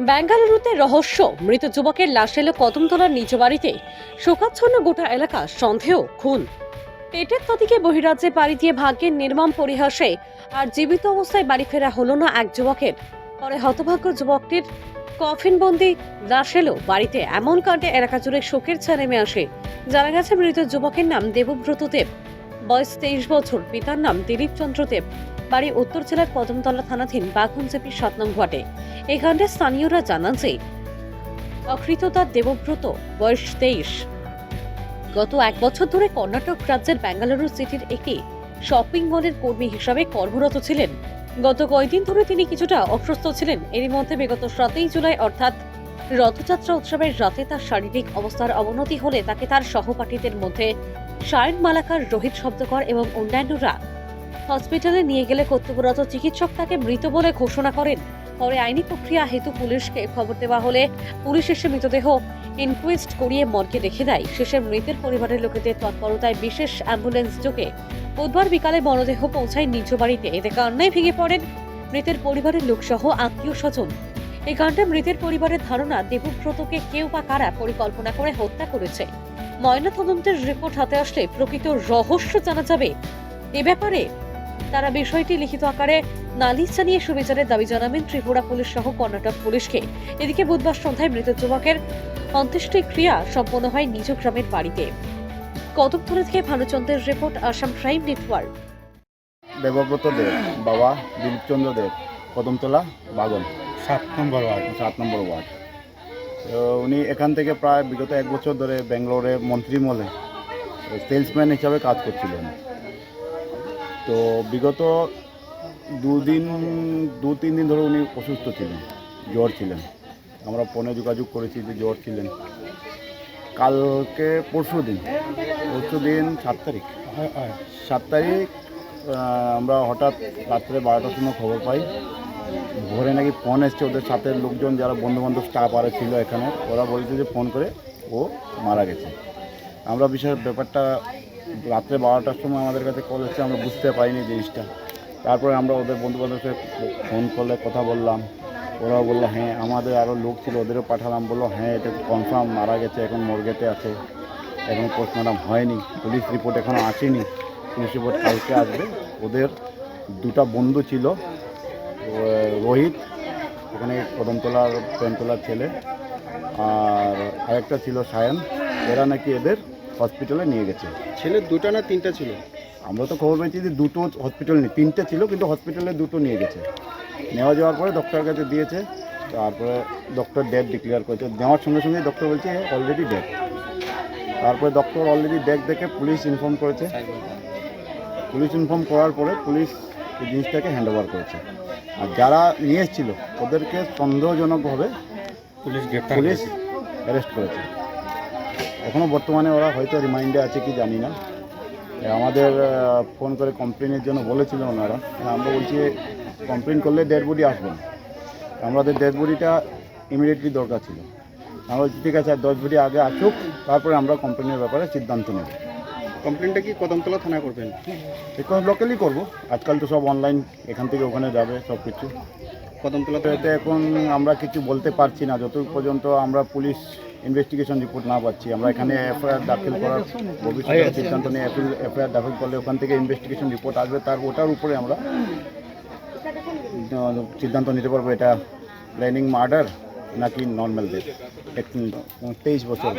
বেঙ্গালুরুতে রহস্য। মৃত যুবকের লাশ এলো কদমতলার নিজ বাড়িতে। শোকাচ্ছন্ন গোটা এলাকা সন্দেহ, খুন। পেটের তাতিকে বহিরাজ্যে পাড়ি দিয়ে ভাগ্যের নির্মম পরিহাসে আর জীবিত অবস্থায় বাড়ি ফেরা হলো না এক যুবকের। পরে হতভাগ্য যুবকটির কফিনবন্দি লাশ এলো বাড়িতে। এমন কাণ্ডে এলাকা জুড়ে শোকের ছায়া নেমে আসে। জানা গেছে, মৃত যুবকের নাম দেবব্রত দেব। বয়স তেইশ বছর। পিতার নাম দিলীপ চন্দ্র দেব। বাড়ি উত্তর জেলার কদমতলা থানাধীন বাঘনজেপি সাত নং ঘটে কাণ্ডে স্থানীয়রা জানান যে অকৃতদার দেবব্রত, বয়স তেইশ। গত এক বছর ধরে কর্ণাটক রাজ্যের বেঙ্গালুরু সিটির একটি শপিং মলের কর্মী হিসাবে কর্মরত ছিলেন। গত কয়েকদিন ধরে তিনি কিছুটা অসুস্থ ছিলেন। এরই মধ্যে বিগত সাতই জুলাই অর্থাৎ রথযাত্রা উৎসবের রাতে তার শারীরিক অবস্থার অবনতি হলে তাকে তার সহপাঠীদের মধ্যে সায়ন মালাকার রোহিত শব্দকর এবং অন্যান্যরা হসপিটালে নিয়ে গেলে কর্তব্যরত চিকিৎসক তাকে মৃত বলে ঘোষণা করেন। পরে আইনি প্রক্রিয়া হেতু পুলিশকে খবর দেওয়া হলে পুলিশ এসে মৃতদেহ ইনকুয়েস্ট করিয়ে মর্গে রেখে দেয়। শেষে মৃতের পরিবারের লোকেদের তৎপরতায় বিশেষ অ্যাম্বুলেন্স যোগে বুধবার বিকালে মরদেহ পৌঁছায় নিজ বাড়িতে। এতে কান্নায় ভেঙে পড়েন মৃতের পরিবারের লোকসহ আত্মীয় স্বজন এই কাণ্ডে মৃতের পরিবারের ধারণা, দেবব্রতকে কেউ বা কারা পরিকল্পনা করে হত্যা করেছে। ময়নাতদন্তের রিপোর্ট হাতে আসলে প্রকৃত রহস্য জানা যাবে। এ ব্যাপারে তারা বিষয়টি লিখিত আকারে নালিশ জানিয়ে সুবিচারের দাবি জানাবেন ত্রিপুরা পুলিশ সহ কর্ণাটক পুলিশকে। এদিকে বুধবার সন্ধ্যায় মৃত যুবকের অন্ত্যেষ্টিক্রিয়া সম্পন্ন হয় নিজ গ্রামের বাড়িতে। কতকতলা থেকে ভানুচন্দ্রের report Assam prime network. Debabrata Deb বাবা দিলীপচন্দ্র দেব কদমতলা বাগন। সাত নম্বর ওয়ার্ড। সাত নম্বর ওয়ার্ড। তো উনি এখান থেকে প্রায় বিগত এক বছর ধরে ব্যাঙ্গালোরে মন্ত্রীমলে সেলসম্যান হিসাবে কাজ করছিলেন। তো বিগত দুদিন দু তিন দিন ধরে উনি অসুস্থ ছিলেন জ্বর ছিলেন। আমরা ফোনে যোগাযোগ করেছি যে জ্বর ছিলেন। কালকে পরশু দিন পরশু দিন সাত তারিখ। সাত তারিখ আমরা হঠাৎ রাত্রে বারোটার সময় খবর পাই। ভোরে নাকি ফোন এসছে ওদের সাথে লোকজন যারা বন্ধু বান্ধব স্টাফ আরে ছিল এখানে ওরা বলছে যে ফোন করে ও মারা গেছে। আমরা বিষয়ের ব্যাপারটা রাত্রে বারোটার সময় আমাদের কাছে কল এসছে, আমরা বুঝতে পারিনি জিনিসটা। তারপরে আমরা ওদের বন্ধু বান্ধবকে ফোন করলে কথা বললাম। ওরাও বলল হ্যাঁ আমাদের আরও লোক ছিল, ওদেরও পাঠালাম। বলল হ্যাঁ এটা কনফার্ম মারা গেছে, এখন মর্গেতে আছে। এখন পোস্টমর্টম হয়নি পুলিশ রিপোর্ট এখনও আসেনি। পুলিশ রিপোর্ট কালকে আসবে। ওদের দুটা বন্ধু ছিল, রোহিত ওখানে কদমতলার প্রেমতলার ছেলে, আর আরেকটা ছিল সায়ন। এরা নাকি এদের হসপিটালে নিয়ে গেছে। ছেলে দুটো না তিনটা ছিল? আমরা তো খবর পেয়েছি যে দুটো হসপিটাল নেই। তিনটে ছিল কিন্তু হসপিটালে দুটো নিয়ে গেছে। নেওয়া যাওয়ার পরে ডক্টরের কাছে দিয়েছে তারপরে ডক্টর ডেট ডিক্লেয়ার করেছে। নেওয়ার সঙ্গে সঙ্গে ডক্টর বলছে অলরেডি ডেট তারপরে ডক্টর অলরেডি ডেট দেখে পুলিশ ইনফর্ম করেছে। পুলিশ ইনফর্ম করার পরে পুলিশ এই জিনিসটাকে হ্যান্ড ওভার করেছে। আর যারা নিয়ে এসেছিল ওদেরকে সন্দেহজনকভাবে পুলিশ পুলিশ। অ্যারেস্ট করেছে। এখনও বর্তমানে ওরা হয়তো রিমাইন্ডে আছে কি জানি না। আমাদের ফোন করে কমপ্লেনের জন্য বলেছিল ওনারা। আমরা বলছি কমপ্লেন করলে ডেড বডি আসবে না। আমাদের ডেড বডিটা ইমিডিয়েটলি দরকার ছিল। আমরা বলছি ঠিক আছে আর দশ বডি আগে আসুক তারপরে আমরা কমপ্লেনের ব্যাপারে সিদ্ধান্ত নেব। কমপ্লেনটা কি কদমতলা থানা করবেন? এখন লোকালি করব। আজকাল তো সব অনলাইন এখান থেকে ওখানে যাবে সব কিছু। কদমতলা এখন আমরা কিছু বলতে পারছি না। যতক্ষণ পর্যন্ত আমরা পুলিশ ইনভেস্টিগেশন রিপোর্ট না পাচ্ছি। আমরা এখানে এফআইআর দাখিল করার ভবিষ্যতের সিদ্ধান্ত নিয়ে এফআইআর দাখিল করলে ওখান থেকে ইনভেস্টিগেশন রিপোর্ট আসবে। তার ওটার উপরে আমরা সিদ্ধান্ত নিতে পারব এটা প্ল্যানিং মার্ডার নাকি নর্মাল ডেথ তেইশ বছর।